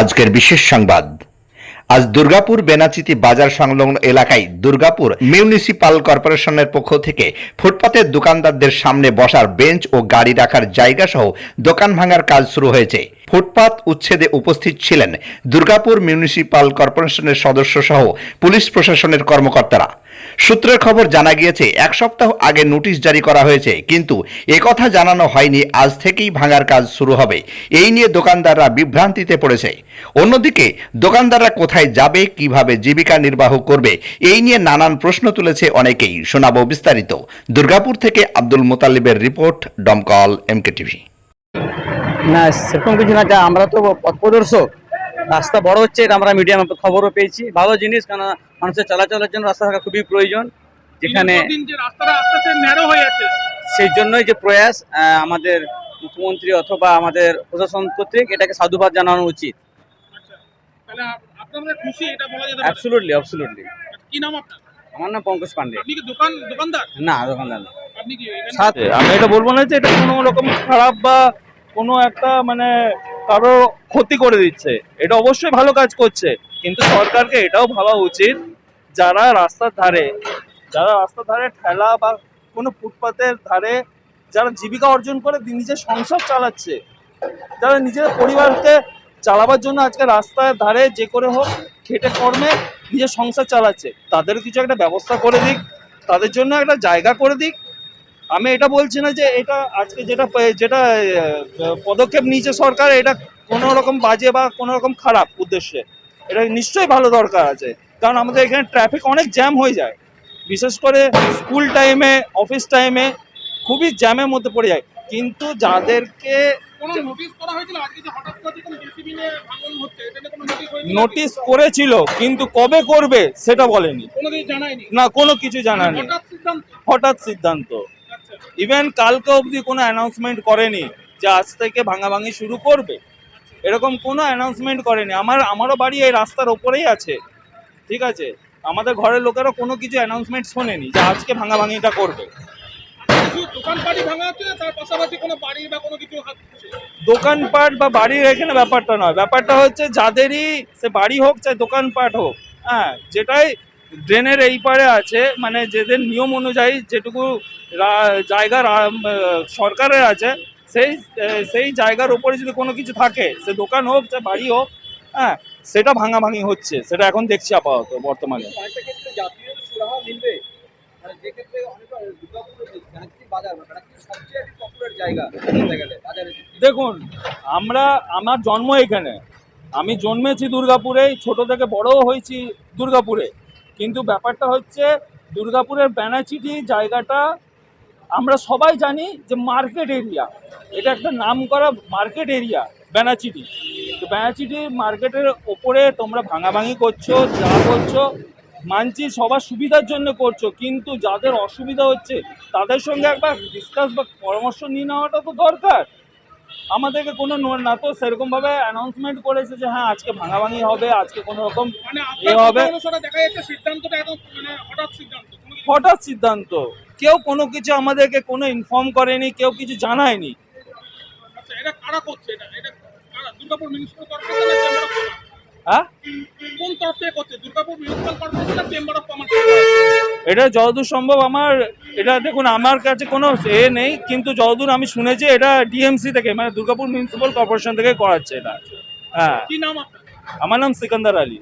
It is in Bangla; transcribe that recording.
আজকের বিশেষ সংবাদ। আজ দুর্গাপুর বেনাচিতি বাজার সংলগ্ন এলাকায় দুর্গাপুর মিউনিসিপাল কর্পোরেশনের পক্ষ থেকে ফুটপাতের দোকানদারদের সামনে বসার বেঞ্চ ও গাড়ি রাখার জায়গা সহ দোকান ভাঙার কাজ শুরু হয়েছে। ফুটপাত উচ্ছেদে উপস্থিত ছিলেন দুর্গাপুর মিউনিসিপাল কর্পোরেশনের সদস্য সহ পুলিশ প্রশাসনের কর্মকর্তারা। সূত্রের খবর জানা গিয়েছে, এক সপ্তাহ আগে নোটিশ জারি করা হয়েছে, কিন্তু একথা জানানো হয়নি, আজ থেকেই ভাঙার কাজ শুরু হবে। এই নিয়ে দোকানদাররা বিভ্রান্তিতে পড়েছে। অন্যদিকে, দোকানদাররা কোথায় যাবে, কীভাবে জীবিকা নির্বাহ করবে, এই নিয়ে নানান প্রশ্ন তুলেছে অনেকেই। শোনাবো বিস্তারিত। দুর্গাপুর থেকে আব্দুল মোতালিবের রিপোর্ট ডমকল এমকে টিভি না, সেরকম কিছু না আমরা তো পথ প্রদর্শক। রাস্তা বড় হচ্ছে এটা আমরা মিডিয়াম খবরও পেয়েছি। ভালো জিনিস কেন মানুষের চলাচলের জন্য রাস্তা থাকা খুবই প্রয়োজন। যেখানে সেই জন্যই যে প্রয়াস আমাদের মুখ্যমন্ত্রী অথবা আমাদের প্রশাসন কর্তৃক এটাকে সাধুবাদ জানানো উচিত। আচ্ছা তাহলে আপ- আপনারা খুশি? এটা বলা যেতে পারে। অ্যাবসুলুটলি অ্যাবসুলুটলি কি নাম আপনার? আমার নাম পঙ্কজ পান্ডে। আপনি কি দোকান দোকানদার? না দোকানদার না। আপনি কি আমি এটা বলব না যে এটা কোনো রকম খারাপ বা কোনো একটা মানে কারও ক্ষতি করে দিচ্ছে। এটা অবশ্যই ভালো কাজ করছে। কিন্তু সরকারকে এটাও ভাবা উচিত, যারা রাস্তার ধারে, যারা রাস্তার ধারে ঠেলা বা কোনো ফুটপাতের ধারে যারা জীবিকা অর্জন করে নিজের সংসার চালাচ্ছে। যারা নিজের পরিবারকে চালাবার জন্য আজকে রাস্তার ধারে যে করে হোক, খেটে কর্মে নিজের সংসার চালাচ্ছে। তাদের কিছু একটা ব্যবস্থা করে দিক, তাদের জন্য একটা জায়গা করে দিক আমি এটা বলছি না যে এটা আজকে যেটা যেটা পদক্ষেপ নিয়েছে সরকার এটা কোনো রকম বাজে বা কোনো রকম খারাপ উদ্দেশ্যে। এটা নিশ্চয়ই ভালো দরকার আছে। কারণ আমাদের এখানে ট্রাফিক অনেক জ্যাম হয়ে যায়। বিশেষ করে স্কুল টাইমে অফিস টাইমে খুবই জ্যামের মধ্যে পড়ে যায়। কিন্তু যাদেরকে নোটিশ করেছিল কিন্তু কবে করবে সেটা বলেনি। না কোনো কিছু জানানি হঠাৎ সিদ্ধান্ত? হঠাৎ সিদ্ধান্ত। ইভেন কালকে অবধি কোনো অ্যানাউন্সমেন্ট করেনি যে আজ থেকে ভাঙাভাঙি শুরু করবে। এরকম কোনো অ্যানাউন্সমেন্ট করেনি। আমার আমারও বাড়ি এই রাস্তার ওপরেই আছে। ঠিক আছে? আমাদের ঘরের লোকেরা কোনো কিছু অ্যানাউন্সমেন্ট শোনেনি যে আজকে ভাঙাভাঙিটা করবে। দোকানপাট বা বাড়ির এখানে ব্যাপারটা নয়। ব্যাপারটা হচ্ছে যাদেরই সে বাড়ি হোক চাই দোকানপাট হোক হ্যাঁ যেটাই ড্রেনের এই পারে আছে মানে যেদের নিয়ম অনুযায়ী যেটুকু জায়গা সরকারের আছে সেই সেই জায়গার উপরে যদি কোনো কিছু থাকে সে দোকান হোক চাই বাড়ি হোক হ্যাঁ সেটা ভাঙাভাঙি হচ্ছে সেটা এখন দেখছি আপাতত বর্তমানে। মানে বাজারে দেখুন আমরা আমার জন্ম এখানে আমি জন্মেছি দুর্গাপুরে ছোট থেকে বড়ও হয়েছি দুর্গাপুরে। কিন্তু ব্যাপারটা হচ্ছে দুর্গাপুরের ব্যানাচিটি জায়গাটা আমরা সবাই জানি যে মার্কেট এরিয়া। এটা একটা নাম করা মার্কেট এরিয়া, ব্যানাচিটি। তো ব্যানাচিটি মার্কেটের ওপরে তোমরা ভাঙাভাঙি করছ, যা করছ, মানছি সবার সুবিধার জন্য করছ, কিন্তু যাদের অসুবিধা হচ্ছে, তাদের সঙ্গে একবার ডিসকাস বা পরামর্শ নিয়ে নেওয়াটা তো দরকার। আমাদেরকে কোনো নো- তো সেরকম ভাবে অ্যানাউন্সমেন্ট করেছে যে হ্যাঁ আজকে ভাঙাভাঙি হবে আজকে কোনো রকম মানে হবে। মানে হঠাৎ সিদ্ধান্ত। কেউ কোনো কিছু আমাদেরকে কোনো ইনফর্ম করেনি কেউ কিছু জানায়নি। আচ্ছা এটা কারা করছে? এটা এটা দুর্গাপুর মিউনিসিপাল হ্যাঁ? এটা যতদূর সম্ভব আমার এটা দেখুন আমার কাছে কোনো এ নেই কিন্তু যতদূর আমি শুনেছি এটা ডিএমসি থেকে মানে দুর্গাপুর মিউনিসিপাল কর্পোরেশন থেকে করাচ্ছে এটা। হ্যাঁ। কি নাম আমার নাম সিকান্দার আলী।